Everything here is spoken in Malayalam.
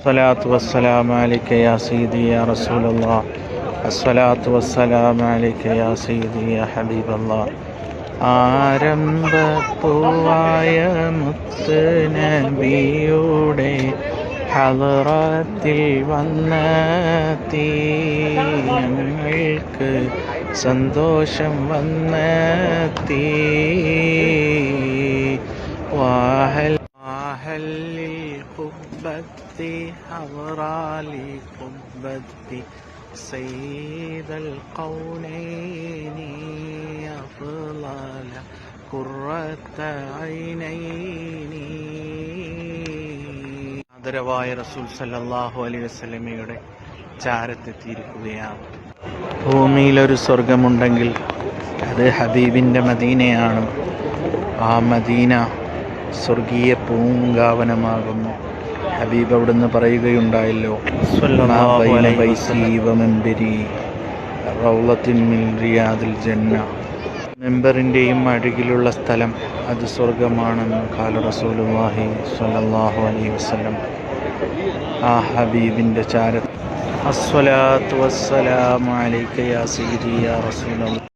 الصلاة والسلام عليك يا سيدي يا رسول الله الصلاة والسلام عليك يا سيدي يا حبيب الله ആരംഭപ്പൂവായ മുത്ത് നബിയുടെ ഹലറത്തിൽ വന്നെത്തി ഞങ്ങൾക്ക് സന്തോഷം വന്നെത്തി കുബ്ബത്തി ഹവറാലി കുബ്ബത്തി سيد القولين أفضل قرة عينين ആദരവായ റസൂൽ സല്ലല്ലാഹു അലൈഹി വസല്ലമയുടെ ചാരത്തെത്തിയിരിക്കുകയാണ് ഭൂമിയിലൊരു സ്വർഗമുണ്ടെങ്കിൽ അത് ഹബീബിൻ്റെ മദീനയാണ് ആ മദീന സ്വർഗീയ പൂങ്കാവനമാകുന്നു ഹബീബ് അവിടുന്ന് പറയുകയുണ്ടായല്ലോ. റിയാദിൽ ജന്ന. മെമ്പറിന്റെയും അഴുകിലുള്ള സ്ഥലം അത് സ്വർഗമാണെന്ന് കാല റസൂലുള്ളാഹി സ്വല്ലല്ലാഹു അലൈഹി വസല്ലം. ആ ഹബീബിന്റെ ചാര അസ്വലാത്തു വസ്സലാം അലൈക യാ സയ്യിദി യാ റസൂലല്ലാഹ്